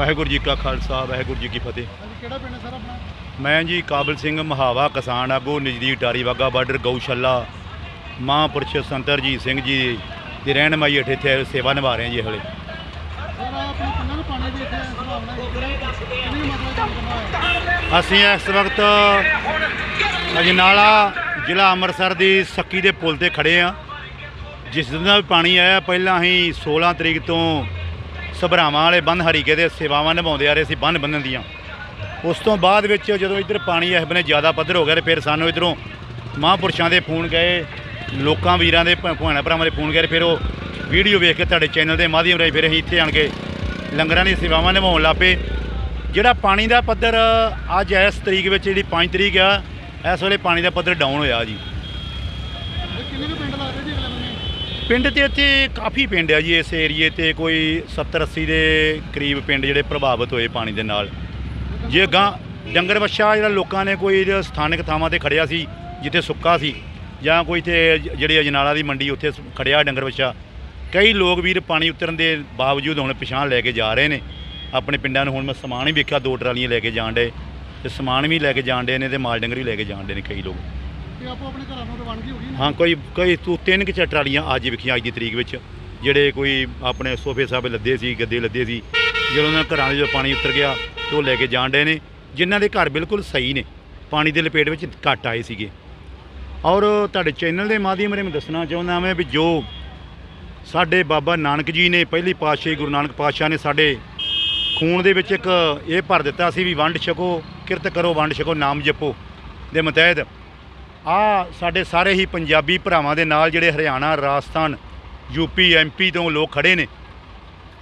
ਵਾਹਿਗੁਰੂ ਜੀ ਕਾ ਖਾਲਸਾ, ਵਾਹਿਗੁਰੂ ਜੀ ਕੀ ਫਤਿਹ। ਕਿਹੜਾ ਪਿੰਡ ਸਰ ਆਪਣਾ ਮੈਂ ਜੀ ਕਾਬਲ ਸਿੰਘ ਮਹਾਵਾ ਕਿਸਾਨ ਆਗੂ ਨਜ਼ਦੀਕ ਟਾਰੀ ਵਾਗਾ ਬਾਰਡਰ ਗਊਸ਼ਾਲਾ, ਮਹਾਂਪੁਰਸ਼ ਸੰਤ ਰਜੀਤ ਸਿੰਘ ਜੀ ਦੀ ਰਹਿਨਮਾਈ ਹੇਠ ਇੱਥੇ ਸੇਵਾ ਨਿਭਾ ਰਹੇ ਹਾਂ ਜੀ ਹਲੇ ਅਸੀਂ ਇਸ ਵਕਤ ਅਜਨਾਲਾ ਜ਼ਿਲ੍ਹਾ ਅੰਮ੍ਰਿਤਸਰ ਦੀ ਸੱਕੀ ਦੇ ਪੁਲ ਤੇ ਖੜੇ ਆ ਜਿਸ ਦਿਨ ਦਾ ਵੀ ਪਾਣੀ ਆਇਆ, ਪਹਿਲਾਂ ਹੀ 16 ਤਰੀਕ ਤੋਂ ਸਭਰਾਵਾਂ ਵਾਲੇ ਬੰਨ ਹਰੀਕੇ ਦੇ ਸੇਵਾਵਾਂ ਨਿਭਾਉਂਦੇ ਆ ਰਹੇ ਸੀ ਬੰਨ ਬੰਨਣ ਦੀਆਂ। ਉਸ ਤੋਂ ਬਾਅਦ ਵਿੱਚ ਜਦੋਂ ਇੱਧਰ ਪਾਣੀ ਇਸ ਬਨੇ ਜ਼ਿਆਦਾ ਪੱਧਰ ਹੋ ਗਿਆ ਤੇ ਫਿਰ ਸਾਨੂੰ ਇੱਧਰੋਂ ਮਹਾਂਪੁਰਸ਼ਾਂ ਦੇ ਫੋਨ ਗਏ, ਲੋਕਾਂ ਵੀਰਾਂ ਦੇ ਭ- ਭੈਣਾਂ ਭਰਾਵਾਂ ਦੇ ਫੋਨ ਗਏ ਫਿਰ ਉਹ ਵੀਡੀਓ ਵੇਖ ਕੇ ਤੁਹਾਡੇ ਚੈਨਲ ਦੇ ਮਾਧਿਅਮ ਰਾਹੀਂ ਫਿਰ ਅਸੀਂ ਇੱਥੇ ਆਣ ਕੇ ਲੰਗਰਾਂ ਦੀ ਸੇਵਾਵਾਂ ਨਿਭਾਉਣ ਲੱਪੇ ਜਿਹੜਾ ਪਾਣੀ ਦਾ ਪੱਧਰ ਅੱਜ ਇਸ ਤਰੀਕ ਵਿੱਚ ਜਿਹੜੀ 5 ਤਰੀਕ ਆ, ਇਸ ਵੇਲੇ ਪਾਣੀ ਦਾ ਪੱਧਰ ਡਾਊਨ ਹੋਇਆ ਜੀ। ਕਿੰਨੇ ਪਿੰਡ ਲੱਗਦੇ ਜੀ ਪਿੰਡ ਤੇ ਇੱਥੇ ਕਾਫੀ ਪਿੰਡ ਆ ਜੀ ਇਸ ਏਰੀਏ ਤੇ, ਕੋਈ 70 80 ਦੇ ਕਰੀਬ ਪਿੰਡ ਜਿਹੜੇ ਪ੍ਰਭਾਵਿਤ ਹੋਏ ਪਾਣੀ ਦੇ ਨਾਲ। ਜੇ ਗਾਂ ਡੰਗਰ ਬੱਛਾ ਜਿਹੜਾ ਲੋਕਾਂ ਨੇ ਕੋਈ ਸਥਾਨਕ ਥਾਵਾਂ ਤੇ ਖੜਿਆ ਸੀ, ਜਿੱਥੇ ਸੁੱਕਾ ਸੀ, ਜਾਂ ਕੋਈ ਤੇ ਜਿਹੜੇ ਅਜਨਾਲਾ ਦੀ ਮੰਡੀ ਉੱਥੇ ਸ- ਖੜਿਆ ਡੰਗਰ ਬੱਛਾ ਕਈ ਲੋਕ ਵੀਰ ਪਾਣੀ ਉਤਰਨ ਦੇ ਬਾਵਜੂਦ ਹੁਣ ਪਛਾਣ ਲੈ ਕੇ ਜਾ ਰਹੇ ਨੇ। ਆਪਣੇ ਪਿੰਡਾਂ ਨੂੰ ਹੁਣ ਮੈਂ ਸਮਾਨ ਵੀ ਵੇਖਿਆ, ਦੋ ਟਰਾਲੀਆਂ ਲੈ ਕੇ ਜਾਣ ਡੇ ਤੇ ਸਮਾਨ ਵੀ ਲੈ ਕੇ ਜਾਣ ਡੇ ਨੇ ਤੇ ਮਾਲ ਡੰਗਰ ਵੀ ਲੈ ਕੇ ਜਾਣ ਡੇ ਨੇ ਕਈ ਲੋਕ। ਤੇ ਆਪੋ ਆਪਣੇ ਘਰਾਂ ਨੂੰ ਰਵਾਨਗੀ ਹੋ ਗਈ ਨਾ? ਹਾਂ, ਕੋਈ ਕੋਈ ਤੂੰ ਤਿੰਨ ਕਿ ਚਾਰ ਟਰਾਲੀਆਂ ਅੱਜ ਵਿਖੀਆਂ ਅੱਜ ਦੀ ਤਰੀਕ ਵਿੱਚ, ਜਿਹੜੇ ਕੋਈ ਆਪਣੇ ਸੋਫੇ ਸਾਹਬ ਲੱਦੇ ਸੀ, ਗੱਦੇ ਲੱਦੇ ਸੀ ਜਦੋਂ ਉਹਨਾਂ ਘਰਾਂ ਦੇ ਜਦੋਂ ਪਾਣੀ ਉਤਰ ਗਿਆ ਤੇ ਉਹ ਲੈ ਕੇ ਜਾਣ ਡੇ ਨੇ, ਜਿਨ੍ਹਾਂ ਦੇ ਘਰ ਬਿਲਕੁਲ ਸਹੀ ਨੇ, ਪਾਣੀ ਦੇ ਲਪੇਟ ਵਿੱਚ ਘੱਟ ਆਏ ਸੀਗੇ। ਔਰ ਤੁਹਾਡੇ ਚੈਨਲ ਦੇ ਮਾਧਿਅਮ ਰਾਹੀਂ ਮੈਂ ਦੱਸਣਾ ਚਾਹੁੰਦਾ ਮੈਂ ਵੀ ਜੋ ਸਾਡੇ ਬਾਬਾ ਨਾਨਕ ਜੀ ਨੇ, ਪਹਿਲੀ ਪਾਤਸ਼ਾਹੀ ਗੁਰੂ ਨਾਨਕ ਪਾਤਸ਼ਾਹ ਨੇ ਸਾਡੇ ਖੂਨ ਦੇ ਵਿੱਚ ਇੱਕ ਇਹ ਭਰ ਦਿੱਤਾ ਸੀ ਵੀ ਵੰਡ ਛਕੋ, ਕਿਰਤ ਕਰੋ, ਵੰਡ ਛਕੋ, ਨਾਮ ਜਪੋ। ਦੇ ਮਤਹਿਤ ਆ ਸਾਡੇ ਸਾਰੇ ਹੀ ਪੰਜਾਬੀ ਭਰਾਵਾਂ ਦੇ ਨਾਲ ਜਿਹੜੇ ਹਰਿਆਣਾ ਰਾਜਸਥਾਨ ਯੂਪੀ ਐਮਪੀ ਤੋਂ ਲੋਕ ਖੜੇ ਨੇ।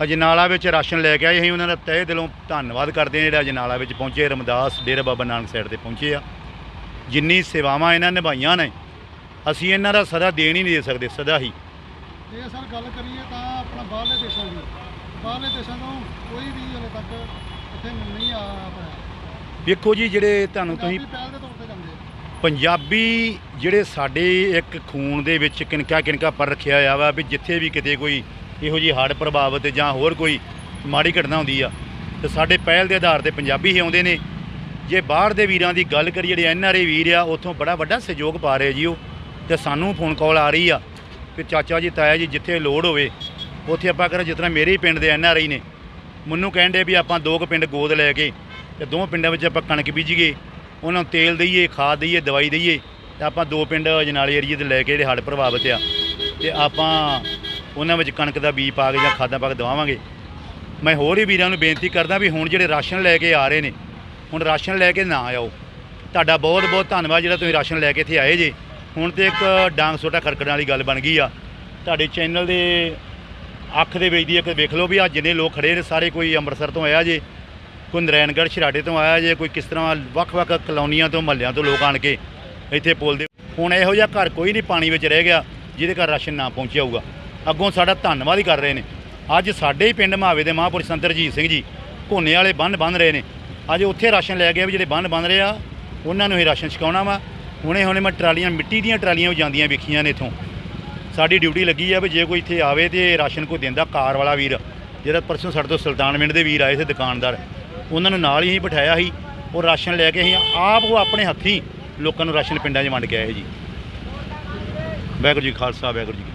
ਅਜਨਾਲਾ ਵਿੱਚ ਰਾਸ਼ਨ ਲੈ ਕੇ ਆਏ ਅਸੀਂ ਉਹਨਾਂ ਦਾ ਤਹਿ ਦਿਲੋਂ ਧੰਨਵਾਦ ਕਰਦੇ ਹਾਂ ਜਿਹੜਾ ਅਜਨਾਲਾ ਵਿੱਚ ਪਹੁੰਚੇ। ਰਮਦਾਸ ਡੇਰਾ ਬਾਬਾ ਨਾਨਕ ਸਾਈਡ ਤੇ ਪਹੁੰਚੇ ਆ। ਜਿੰਨੀ ਸੇਵਾਵਾਂ ਇਹਨਾਂ ਨਿਭਾਈਆਂ ਨੇ ਅਸੀਂ ਇਹਨਾਂ ਦਾ ਸਦਾ ਦੇਣ ਹੀ ਨਹੀਂ ਦੇ ਸਕਦੇ ਸਦਾ ਹੀ। ਜੇ ਸਰ ਗੱਲ ਕਰੀਏ ਤਾਂ ਆਪਣਾ ਬਾਹਰਲੇ ਦੇਸ਼ਾਂ ਦੀ ਬਾਹਰਲੇ ਦੇਸ਼ਾਂ ਤੋਂ ਕੋਈ ਵੀ ਹਲੇ ਤੱਕ ਇੱਥੇ ਨਹੀਂ ਆ ਵੇਖੋ ਜੀ ਜਿਹੜੇ ਤੁਹਾਨੂੰ ਤੁਸੀਂ ਪੰਜਾਬੀ ਜਿਹੜੇ ਸਾਡੇ ਇੱਕ ਖੂਨ ਦੇ ਵਿੱਚ ਕਿਣਕਾ ਕਿਣਕਾ ਪਰ ਰੱਖਿਆ ਹੋਇਆ ਵਾ ਵੀ ਜਿੱਥੇ ਵੀ ਕਿਤੇ ਕੋਈ ਇਹੋ ਜੀ ਹੜ੍ਹ ਪ੍ਰਭਾਵਿਤ ਜਾਂ ਹੋਰ ਕੋਈ ਮਾੜੀ ਘਟਨਾ ਹੁੰਦੀ ਆ, ਤੇ ਸਾਡੇ ਪਹਿਲ ਦੇ ਆਧਾਰ ਤੇ ਪੰਜਾਬੀ ਹੀ ਆਉਂਦੇ ਨੇ। ਜੇ ਬਾਹਰ ਦੇ ਵੀਰਾਂ ਦੀ ਗੱਲ ਕਰੀਏ, ਜਿਹੜੇ ਐਨ ਆਰ ਆਈ ਵੀਰ ਆ, ਉੱਥੋਂ ਬੜਾ ਵੱਡਾ ਸਹਿਯੋਗ ਪਾ ਰਹੇ ਜੀ ਉਹ, ਤੇ ਸਾਨੂੰ ਫੋਨ ਕਾਲ ਆ ਰਹੀ ਆ ਕਿ ਚਾਚਾ ਜੀ, ਤਾਇਆ ਜੀ ਜਿੱਥੇ ਲੋੜ ਹੋਵੇ, ਉੱਥੇ ਆਪਾਂ ਕਰ ਜਿਸ ਤਰ੍ਹਾਂ ਮੇਰੇ ਹੀ ਪਿੰਡ ਦੇ ਐਨ ਆਰ ਆਈ ਨੇ, ਮੈਨੂੰ ਕਹਿਣ ਦੇ ਵੀ ਆਪਾਂ ਦੋ ਕੁ ਪਿੰਡ ਗੋਦ ਲੈ ਕੇ, ਤੇ ਦੋਵਾਂ ਪਿੰਡਾਂ ਵਿੱਚ ਆਪਾਂ ਕਣਕ ਬੀਜੀਏ ਉਹਨਾਂ ਨੂੰ ਤੇਲ ਦਈਏ, ਖਾਦ ਦਈਏ, ਦਵਾਈ ਦਈਏ, ਤੇ ਆਪਾਂ ਦੋ ਪਿੰਡ ਅਜਨਾਲੇ ਏਰੀਏ ਤੇ ਲੈ ਕੇ ਜਿਹੜੇ ਹੜ੍ਹ ਪ੍ਰਭਾਵਿਤ ਆ। ਤੇ ਆਪਾਂ ਉਹਨਾਂ ਵਿੱਚ ਕਣਕ ਦਾ ਬੀਜ ਪਾ ਕੇ ਜਾਂ ਖਾਦਾਂ ਪਾ ਕੇ ਦਵਾਵਾਂਗੇ। ਮੈਂ ਹੋਰ ਹੀ ਵੀਰਾਂ ਨੂੰ ਬੇਨਤੀ ਕਰਦਾ ਵੀ ਹੁਣ ਜਿਹੜੇ ਰਾਸ਼ਨ ਲੈ ਕੇ ਆ ਰਹੇ ਨੇ, ਹੁਣ ਰਾਸ਼ਨ ਲੈ ਕੇ ਨਾ ਆਓ। ਤੁਹਾਡਾ ਬਹੁਤ ਬਹੁਤ ਧੰਨਵਾਦ ਜਿਹੜਾ ਤੁਸੀਂ ਰਾਸ਼ਨ ਲੈ ਕੇ ਇੱਥੇ ਆਏ ਜੇ। ਹੁਣ ਤੇ ਇੱਕ ਡਾਂਗ ਸੋਟਾ ਖੜਕਣ ਵਾਲੀ ਗੱਲ ਬਣ ਗਈ ਆ। ਤੁਹਾਡੇ ਚੈਨਲ ਦੇ ਅੱਖ ਦੇ ਵਿੱਚ ਦੀ ਇੱਕ ਵੇਖ ਲਓ ਵੀ ਆ ਜਿੰਨੇ ਲੋਕ ਖੜੇ ਨੇ, ਸਾਰੇ ਕੋਈ ਅੰਮ੍ਰਿਤਸਰ ਤੋਂ ਆਇਆ ਜੇ। ਕੋਈ ਨਰੈਣਗੜ੍ਹ ਛਰਾਡੇ ਤੋਂ ਆਇਆ ਜੇ ਕੋਈ ਕਿਸ ਤਰ੍ਹਾਂ ਵੱਖ-ਵੱਖ ਕਲੋਨੀਆਂ ਤੋਂ, ਮਹੱਲਿਆਂ ਤੋਂ ਲੋਕ ਆਣ ਕੇ ਇੱਥੇ ਪੁੱਲ ਦੇ ਹੁਣ ਇਹੋ ਜਿਹਾ ਘਰ ਕੋਈ ਨਹੀਂ ਪਾਣੀ ਵਿੱਚ ਰਹਿ ਗਿਆ ਜਿਹਦੇ ਘਰ ਰਾਸ਼ਨ ਨਾ ਪਹੁੰਚਿਆ ਹੋਊਗਾ। ਅੱਗੋਂ ਸਾਡਾ ਧੰਨਵਾਦ ਹੀ ਕਰ ਰਹੇ ਨੇ। ਅੱਜ ਸਾਡੇ ਹੀ ਪਿੰਡ ਮਾਵੇ ਦੇ ਮਹਾਂਪੁਰਸ਼ ਸੰਤ ਰਜੀਤ ਸਿੰਘ ਜੀ ਘੋਨੇ ਵਾਲੇ ਬੰਨ ਬੰਨ ਰਹੇ ਨੇ। ਅੱਜ ਉੱਥੇ ਰਾਸ਼ਨ ਲੈ ਗਏ ਵੀ ਜਿਹੜੇ ਬੰਨ ਬੰਨ ਰਹੇ ਆ, ਉਹਨਾਂ ਨੂੰ ਹੀ ਰਾਸ਼ਨ ਛਕਾਉਣਾ ਵਾ। ਹੁਣੇ ਹੁਣੇ ਮੈਂ ਟਰਾਲੀਆਂ, ਮਿੱਟੀ ਦੀਆਂ ਟਰਾਲੀਆਂ ਵੀ ਜਾਂਦੀਆਂ ਵੇਖੀਆਂ ਨੇ ਇੱਥੋਂ। ਸਾਡੀ ਡਿਊਟੀ ਲੱਗੀ ਆ ਵੀ ਜੇ ਕੋਈ ਇੱਥੇ ਆਵੇ ਤੇ ਰਾਸ਼ਨ ਕੋਈ ਦਿੰਦਾ, ਕਾਰ ਵਾਲਾ ਵੀਰ, ਜਿਹੜਾ ਪਰਸੋਂ ਸਾਡੇ ਤੋਂ ਸੁਲਤਾਨ ਮਿੰਟ ਦੇ ਵੀਰ ਆਏ ਸੀ ਦੁਕਾਨਦਾਰ। ਉਹਨਾਂ ਨੂੰ ਨਾਲ ਹੀ ਅਸੀਂ ਬਿਠਾਇਆ ਸੀ, ਉਹ ਰਾਸ਼ਨ ਲੈ ਕੇ ਅਸੀਂ ਆਪ ਉਹ ਆਪਣੇ ਹੱਥੀਂ ਲੋਕਾਂ ਨੂੰ ਰਾਸ਼ਨ ਪਿੰਡਾਂ 'ਚ ਵੰਡ ਕੇ ਆਏ ਜੀ। ਵਾਹਿਗੁਰੂ ਜੀ ਖਾਲਸਾ, ਵਾਹਿਗੁਰੂ ਜੀ